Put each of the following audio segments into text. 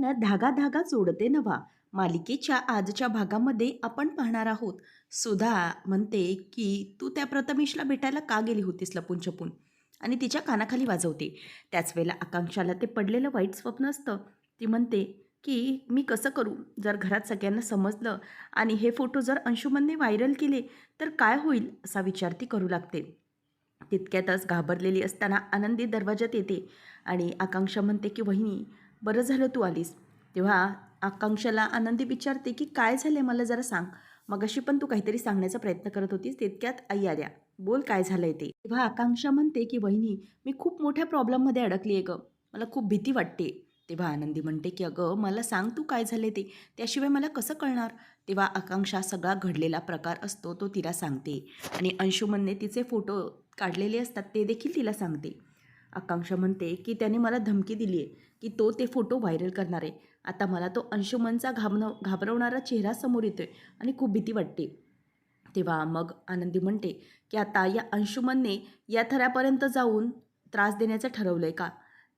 न धागा धागा जोडते नवा. मालिकेच्या आजच्या भागामध्ये आपण पाहणार आहोत. सुधा म्हणते की तू त्या प्रथमेशला भेटायला का गेली होतीस लपून छपून आणि तिच्या कानाखाली वाजवते. त्याच वेळेला आकांक्षाला ते पडलेलं वाईट स्वप्न असतं. ती म्हणते की मी कसं करू? जर घरात सगळ्यांना समजलं आणि हे फोटो जर अंशुमनने व्हायरल केले तर काय होईल? असा विचार ती करू लागते. तितक्यातच घाबरलेली असताना आनंदी दरवाजात येते आणि आकांक्षा म्हणते की वहिनी बरं झालं तू आलीस. तेव्हा आकांक्षाला आनंदी विचारते की काय झाले मला जरा सांग. मगाशी पण तू काहीतरी सांगण्याचा प्रयत्न करत होतीस तितक्यात आई आल्या. बोल काय झालंय ते. तेव्हा आकांक्षा म्हणते की वहिनी मी खूप मोठ्या प्रॉब्लेममध्ये अडकली आहे गं. मला खूप भीती वाटते. तेव्हा आनंदी म्हणते की अगं मला सांग तू काय झाले ते. त्याशिवाय मला कसं कळणार? तेव्हा आकांक्षा सगळा घडलेला प्रकार असतो तो तिला सांगते. आणि अंशुमनने तिचे फोटो काढलेले असतात ते देखील तिला सांगते. आकांक्षा म्हणते की त्याने मला धमकी दिली आहे की तो ते फोटो व्हायरल करणार आहे. आता मला तो अंशुमनचा घाबन घाबरवणारा चेहरा समोर येतोय आणि खूप भीती वाटते. तेव्हा मग आनंदी म्हणते की आता या अंशुमनने या थरापर्यंत जाऊन त्रास देण्याचं ठरवलं आहे का?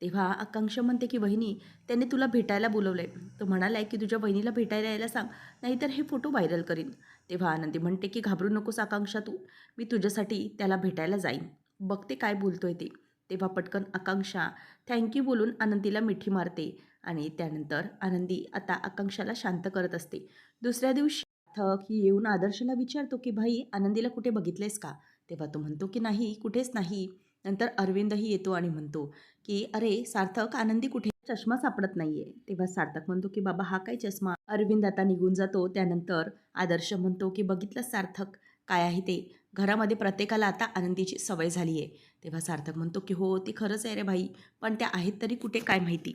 तेव्हा आकांक्षा म्हणते की वहिनी त्याने तुला भेटायला बोलवलं आहे तो म्हणाला आहे की तुझ्या बहिणीला भेटायला यायला सांग नाहीतर हे फोटो व्हायरल करीन. तेव्हा आनंदी म्हणते की घाबरू नकोस आकांक्षा तू मी तुझ्यासाठी त्याला भेटायला जाईन. बघते काय बोलतोय ते. तेव्हा पटकन आकांक्षा. थँक्यू बोलून आनंदीला मिठी मारते आणि त्यानंतर आनंदी आता आकांक्षाला शांत करत असते. दुसऱ्या दिवशी थक ही येऊन आदर्शला विचारतो की भाई आनंदीला कुठे बघितलेस का? तेव्हा तो म्हणतो की नाही कुठेच नाही. नंतर अरविंदही येतो आणि म्हणतो की अरे सार्थक आनंदी कुठे? चष्मा सापडत नाहीये. तेव्हा सार्थक म्हणतो की बाबा हा काय चष्मा? अरविंद आता निघून जातो. त्यानंतर आदर्श म्हणतो की बघितलं सार्थक? काय आहे ते? घरामध्ये प्रत्येकाला आता आनंदीची सवय झाली आहे. तेव्हा सार्थक म्हणतो की हो ती खरंच आहे रे भाई पण त्या आहेत तरी कुठे काय माहिती?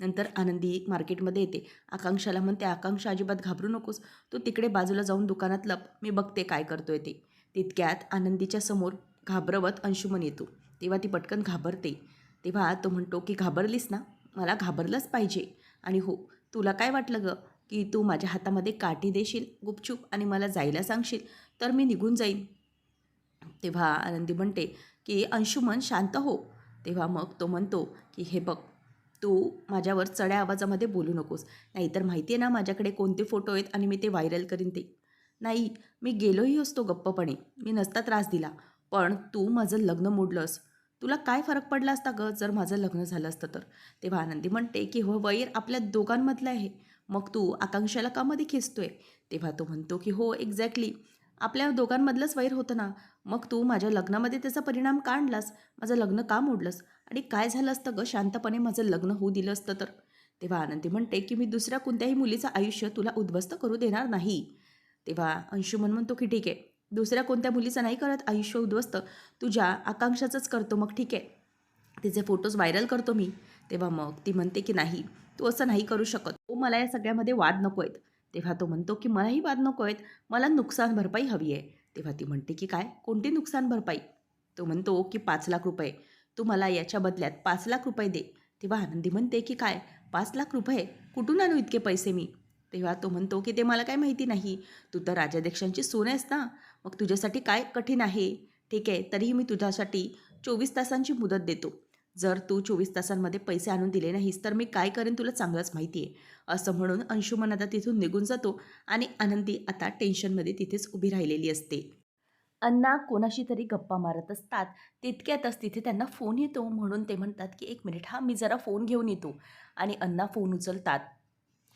नंतर आनंदी मार्केटमध्ये येते. आकांक्षाला म्हणते आकांक्षा अजिबात घाबरू नकोस. तू तिकडे बाजूला जाऊन दुकानात लप. मी बघते काय करतोय ते. तितक्यात आनंदीच्या समोर घाबरवत अंशुमन येतो. तेव्हा ती पटकन घाबरते. तेव्हा तो म्हणतो की घाबरलीस ना? मला घाबरलंच पाहिजे. आणि हो तुला काय वाटलं गं? की तू माझ्या हातामध्ये काठी देशील गुपचूप आणि मला जायला सांगशील? तर मी निघून जाईन. तेव्हा आनंदी म्हणते की अंशुमन शांत हो. तेव्हा मग तो म्हणतो की हे बघ तू माझ्यावर चढ्या आवाजामध्ये बोलू नकोस. नाहीतर माहिती आहे ना माझ्याकडे कोणते फोटो आहेत आणि मी ते व्हायरल करीन ते. नाही मी गेलोही असतो गप्पपणे. मी नसता त्रास दिला. पण तू माझं लग्न मोडलंस. तुला काय फरक पडला असता ग जर माझं लग्न झालं असतं तर? तेव्हा आनंदी म्हणते की हो वैर आपल्या दोघांमधलं आहे. मग तू आकांक्षाला कामध्ये खेचतोय तेव्हा तो म्हणतो की हो एक्झॅक्टली आपल्या दोघांमधलंच वैर होतं ना. मग तू माझ्या लग्नामध्ये त्याचा परिणाम का आणलास? माझं लग्न का मोडलंस? आणि काय झालं असतं ग? शांतपणे माझं लग्न होऊ दिलं असतं तर. तेव्हा आनंदी म्हणते की मी दुसऱ्या कोणत्याही मुलीचं आयुष्य तुला उद्ध्वस्त करू देणार नाही. तेव्हा अंशुमन म्हणतो की ठीक आहे. दुसऱ्या कोणत्या मुलीचं नाही करत आयुष्य उद्ध्वस्त. तुझ्या आकांक्षाचंच करतो मग ठीक आहे. तिचे फोटोज व्हायरल करतो मी. तेव्हा मग ती म्हणते की नाही. तू असं नाही करू शकत. तो मला या सगळ्यामध्ये वाद नको आहेत तेव्हा तो म्हणतो की मलाही वाद नको आहेत. मला नुकसान भरपाई हवी आहे. तेव्हा ती म्हणते की काय? कोणती नुकसान भरपाई? तो म्हणतो की पाच लाख रुपये. तू मला याच्या बदल्यात पाच लाख रुपये दे. तेव्हा आनंदी म्हणते की काय? पाच लाख रुपये? कुठून आणू इतके पैसे मी? तेव्हा तो म्हणतो की ते मला काय माहिती नाही. तू तर राजाध्यक्षांची सून आहेस ना. मग तुझ्यासाठी काय कठीण आहे? ठीक आहे तरीही मी तुझ्यासाठी चोवीस तासांची मुदत देतो. जर तू चोवीस तासांमध्ये पैसे आणून दिले नाहीस तर मी काय करेन तुला चांगलंच माहिती आहे असं म्हणून अंशुमन आता तिथून निघून जातो आणि आनंदी आता टेन्शनमध्ये तिथेच उभी राहिलेली असते. अण्णा कोणाशी तरी गप्पा मारत असतात. तितक्यातच तिथे त्यांना फोन येतो म्हणून ते म्हणतात की एक मिनिट हा मी जरा फोन घेऊन येतो. आणि अण्णा फोन उचलतात.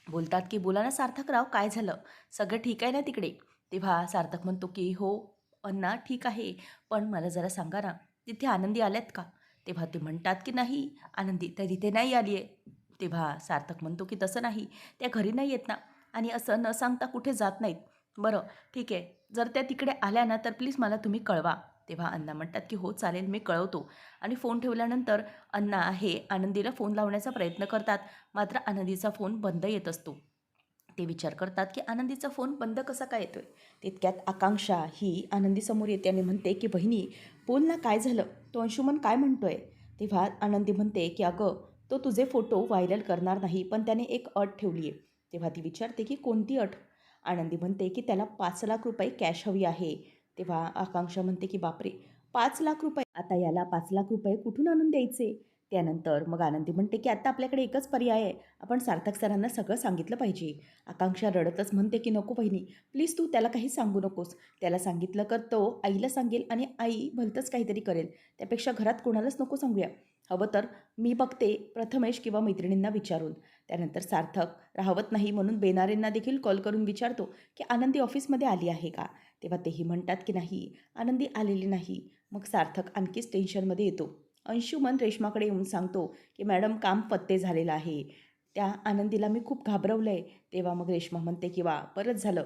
बोलतात की बोला ना सार्थकराव काय झालं? सगळं ठीक आहे ना तिकडे? तेव्हा सार्थक म्हणतो की हो अण्णा ठीक आहे. पण मला जरा सांगा ना तिथे आनंदी आल्यात का? तेव्हा ते म्हणतात की नाही आनंदी तर इथे नाही आली आहे. तेव्हा सार्थक म्हणतो की तसं नाही त्या घरी नाही येत ना. आणि असं न सांगता कुठे जात नाहीत. बरं ठीक आहे. जर त्या तिकडे आल्या ना तर प्लीज मला तुम्ही कळवा. तेव्हा अण्णा म्हणतात की हो चालेल मी कळवतो. आणि फोन ठेवल्यानंतर अण्णा हे आनंदीला फोन लावण्याचा प्रयत्न करतात. मात्र आनंदीचा फोन बंद येत असतो. ते विचार करतात की आनंदीचा फोन बंद कसा काय येतोय? तितक्यात आकांक्षा ही आनंदीसमोर येते आणि म्हणते की बहिणी बोलना काय झालं? तो अंशुमन काय म्हणतोय? तेव्हा आनंदी म्हणते की अगं तो तुझे फोटो व्हायरल करणार नाही पण त्याने एक अट ठेवली आहे तेव्हा ती विचारते की कोणती अट? आनंदी म्हणते की त्याला पाच लाख रुपये कॅश हवी आहे. तेव्हा आकांक्षा म्हणते की बापरे पाच लाख रुपये. आता याला पाच लाख रुपये कुठून आणून द्यायचे? त्यानंतर मग आनंदी म्हणते की आता आपल्याकडे एकच पर्याय आहे. आपण सार्थक सरांना सगळं सांगितलं पाहिजे. आकांक्षा रडतच म्हणते की नको बहिणी प्लीज तू त्याला काही सांगू नकोस. त्याला सांगितलं तर तो आईला सांगेल आणि आई भलतंच काहीतरी करेल. त्यापेक्षा घरात कोणालाच नको सांगूया. हवं तर मी बघते प्रथमेश किंवा मैत्रिणींना विचारून. त्यानंतर सार्थक राहवत नाही म्हणून बेनारेंना देखील कॉल करून विचारतो की आनंदी ऑफिसमध्ये आली आहे का? तेव्हा तेही म्हणतात की नाही. आनंदी आलेली नाही. मग सार्थक आणखीच टेन्शनमध्ये येतो. अंशुमन रेश्माकडे येऊन सांगतो की मॅडम काम पत्ते झालेलं आहे. त्या आनंदीला मी खूप घाबरवलं आहे तेव्हा मग रेश्मा म्हणते की वा परत झालं.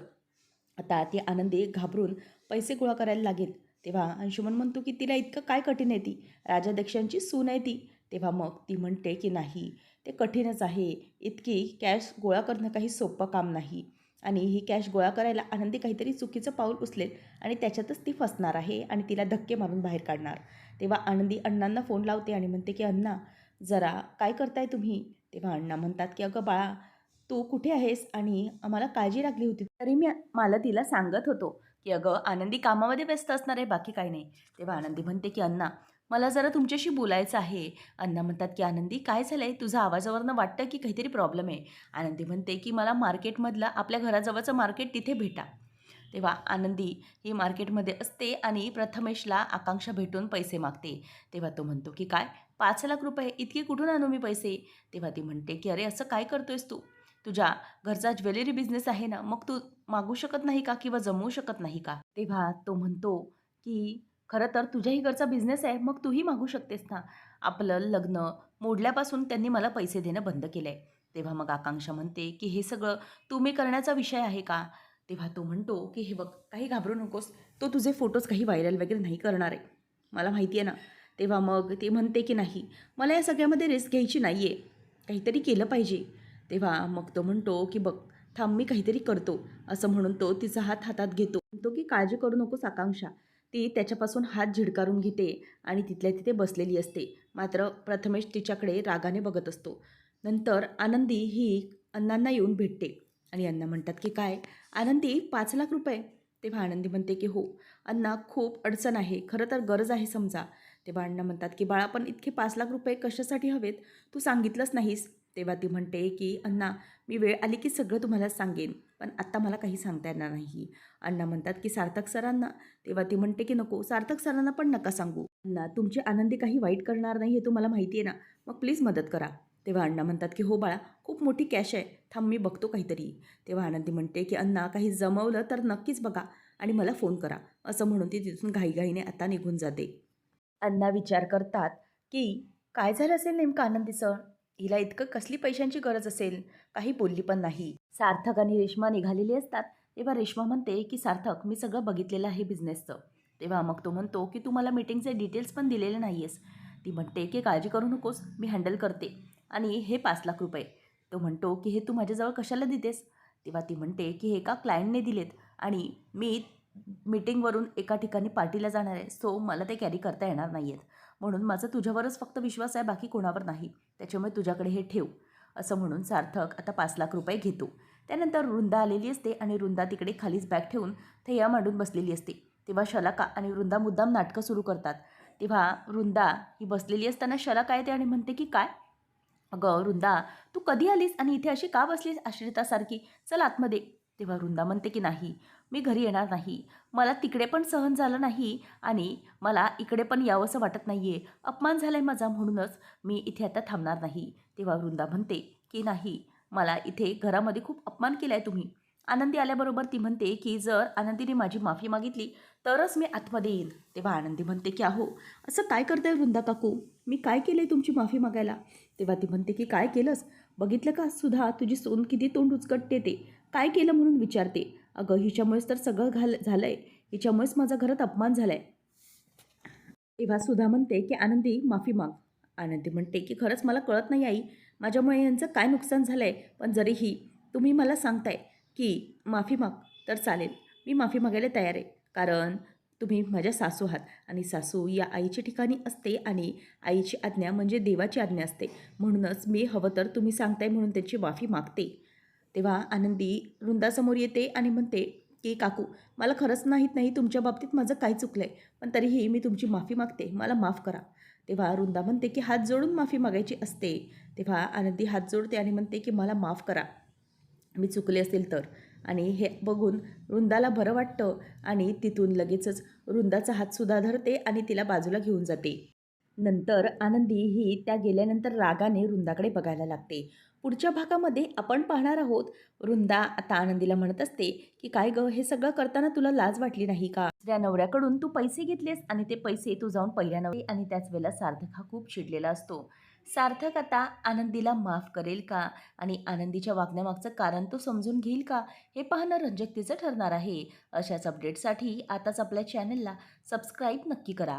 आता ती आनंदी घाबरून पैसे गोळा करायला लागेल. तेव्हा अंशुमन म्हणतो की तिला इतकं काय कठीण आहे ती? राजाध्यक्षांची सून आहे ती. तेव्हा मग ती म्हणते की नाही ते कठीणच आहे. इतकी कॅश गोळा करणं काही सोपं काम नाही. आणि ही कॅश गोळा करायला आनंदी काहीतरी चुकीचं पाऊल उचलेल आणि त्याच्यातच ती फसणार आहे आणि तिला धक्के मारून बाहेर काढणार. तेव्हा आनंदी अण्णांना फोन लावते आणि म्हणते की अण्णा जरा काय करताय तुम्ही? तेव्हा अण्णा म्हणतात की अगं बाळा तू कुठे आहेस आणि आम्हाला काळजी लागली होती. तरी मी मला तिला सांगत होतो की अगं आनंदी कामामध्ये व्यस्त असणार आहे बाकी काही नाही. तेव्हा आनंदी म्हणते की अण्णा मला जरा तुमच्याशी बोलायचं आहे. अण्णा म्हणतात की आनंदी काय झालं आहे तुझा आवाजावरनं वाटतं की काहीतरी प्रॉब्लेम आहे. आनंदी म्हणते की मला मार्केटमधलं आपल्या घराजवळचं मार्केट तिथे भेटा. तेव्हा आनंदी ही मार्केटमध्ये असते आणि प्रथमेशला आकांक्षा भेटून पैसे मागते. तेव्हा तो म्हणतो की काय? पाच लाख रुपये इतके कुठून आणू मी पैसे? तेव्हा ती म्हणते की अरे असं काय करतोयस तू? तुझ्या घरचा ज्वेलरी बिझनेस आहे ना मग तू मागू शकत नाही का किंवा जमवू शकत नाही का? तेव्हा तो म्हणतो की खरं तर तुझ्याही घरचा बिझनेस आहे मग तूही मागू शकतेस ना. आपलं लग्न मोडल्यापासून त्यांनी मला पैसे देणं बंद केलं आहे तेव्हा मग आकांक्षा म्हणते की हे सगळं तुम्ही करण्याचा विषय आहे का? तेव्हा तो म्हणतो की हे बघ काही घाबरू नकोस. तो तुझे फोटोज काही व्हायरल वगैरे नाही करणार आहे. मला माहिती आहे ना. तेव्हा मग ते म्हणते की नाही. मला या सगळ्यामध्ये रिस्क घ्यायची नाही आहे काहीतरी केलं पाहिजे. तेव्हा मग तो म्हणतो की बघ थांब मी काहीतरी करतो. असं म्हणून तो तिचा हात हातात घेतो. म्हणतो की काळजी करू नकोस आकांक्षा. ती त्याच्यापासून हात झिडकारून घेते आणि तिथल्या तिथे बसलेली असते. मात्र प्रथमेश तिच्याकडे रागाने बघत असतो. नंतर आनंदी ही अण्णांना येऊन भेटते. आणि अण्णा म्हणतात की काय? आनंदी पाच लाख रुपये. तेव्हा आनंदी म्हणते की हो. अण्णा खूप अडचण आहे. खरं तर गरज आहे समजा. तेव्हा अण्णा म्हणतात की बाळा पण इतके पाच लाख रुपये कशासाठी हवेत? तू सांगितलंच नाहीस. तेव्हा ती म्हणते की अण्णा मी वेळ आली की सगळं तुम्हाला सांगेन पण आत्ता मला काही सांगता येणार नाही. अण्णा म्हणतात की सार्थक सरांना. तेव्हा ती म्हणते की नको सार्थक सरांना पण नका सांगू. अण्णा तुमची आनंदी काही वाईट करणार नाही हे तुम्हाला माहिती आहे ना. मग प्लीज मदत करा. तेव्हा अण्णा म्हणतात की हो बाळा खूप मोठी कॅश आहे. थांब मी बघतो काहीतरी. तेव्हा आनंदी म्हणते की अण्णा काही जमवलं तर नक्कीच बघा आणि मला फोन करा. असं म्हणून ती तिथून घाईघाईने आता निघून जाते. अण्णा विचार करतात की काय झालं असेल नेमकं आनंदीचं? हिला इतकं कसली पैशांची गरज असेल? काही बोलली पण नाही. सार्थक आणि रेश्मा निघालेली असतात. तेव्हा रेश्मा म्हणते की सार्थक मी सगळं बघितलेलं आहे बिझनेसचं तेव्हा मग तो म्हणतो की तू मला मीटिंगचे डिटेल्स पण दिलेले नाही आहेस ती म्हणते की काळजी करू नकोस मी हँडल करते. आणि हे पाच लाख रुपये. तो म्हणतो की हे तू माझ्याजवळ कशाला देतेस? तेव्हा ती म्हणते की हे एका क्लायंटने दिलेत आणि मी मीटिंगवरून एका ठिकाणी पार्टीला जाणार आहे सो मला ते कॅरी करता येणार नाही आहेत म्हणून माझा तुझ्यावरच फक्त विश्वास आहे बाकी कोणावर नाही. त्याच्यामुळे तुझ्याकडे हे ठेव. असं म्हणून सार्थक आता पाच लाख रुपये घेतो. त्यानंतर वृंदा आलेली असते आणि वृंदा तिकडे खालीच बॅग ठेवून थैया मांडून बसलेली असते. तेव्हा शलाका आणि वृंदा मुद्दाम नाटकं सुरू करतात. तेव्हा वृंदा ही बसलेली असताना शलाका येते आणि म्हणते की काय? अगं वृंदा तू कधी आलीस आणि इथे अशी का बसलीस आश्रितासारखी? चल आतमध्ये. तेव्हा वृंदा म्हणते की नाही मी घरी येणार नाही. मला तिकडे पण सहन झालं नाही आणि मला इकडे पण यावंसं वाटत नाही आहे अपमान झाला आहे माझा म्हणूनच मी इथे आता थांबणार नाही. तेव्हा वृंदा म्हणते की नाही मला इथे घरामध्ये खूप अपमान केला आहे तुम्ही. आनंदी आल्याबरोबर ती म्हणते की जर आनंदीने माझी माफी मागितली तरच मी आतमध्ये येईन. तेव्हा आनंदी म्हणते की अहो असं काय करताय वृंदा काकू? मी काय केलं आहे तुमची माफी मागायला? तेव्हा ती म्हणते की काय केलंस? बघितलं का? सुधा तुझी सोन किती तोंड उचकटते ते. काय केलं म्हणून विचारते? अगं हिच्यामुळेच तर सगळं घाल झालं आहे हिच्यामुळेच माझा घरात अपमान झाला आहे तेव्हा सुधा म्हणते की आनंदी माफी माग. आनंदी म्हणते की खरंच मला कळत नाही आई. माझ्यामुळे यांचं काय नुकसान झालं आहे पण जरीही तुम्ही मला सांगताय की माफी माग तर चालेल. मी माफी मागायला तयार आहे. कारण तुम्ही माझ्या सासू आहात. आणि सासू या आईच्या ठिकाणी असते आणि आईची आज्ञा म्हणजे देवाची आज्ञा असते. म्हणूनच मी हवं तर तुम्ही सांगताय म्हणून त्यांची माफी मागते. तेव्हा आनंदी वृंदासमोर येते आणि म्हणते की काकू मला खरंच नाहीत नाही तुमच्या बाबतीत माझं काय चुकलं आहे पण तरीही मी तुमची माफी मागते. मला माफ करा. तेव्हा वृंदा म्हणते की हात जोडून माफी मागायची असते. तेव्हा आनंदी हात जोडते आणि म्हणते की मला माफ करा. मी चुकले असेल तर. आणि हे बघून वृंदाला बरं वाटतं आणि तिथून लगेचच वृंदाचा हातसुद्धा धरते आणि तिला बाजूला घेऊन जाते. नंतर आनंदी ही त्या गेल्यानंतर रागाने वृंदाकडे बघायला लागते. पुढच्या भागामध्ये आपण पाहणार आहोत वृंदा आता आनंदीला म्हणत असते की काय गं हे सगळं करताना तुला लाज वाटली नाही का? दुसऱ्या नवऱ्याकडून तू पैसे घेतलेस आणि ते पैसे तू जाऊन पहिल्या नवरी आणि त्याच वेळेला सार्थक हा खूप चिडलेला असतो. सार्थक आता आनंदीला माफ करेल का? आणि आनंदीच्या वागण्यामागचं कारण तो समजून घेईल का? हे पाहणं रंजकतेचं ठरणार आहे. अशाच अपडेटसाठी आताच आपल्या चॅनलला सबस्क्राईब नक्की करा.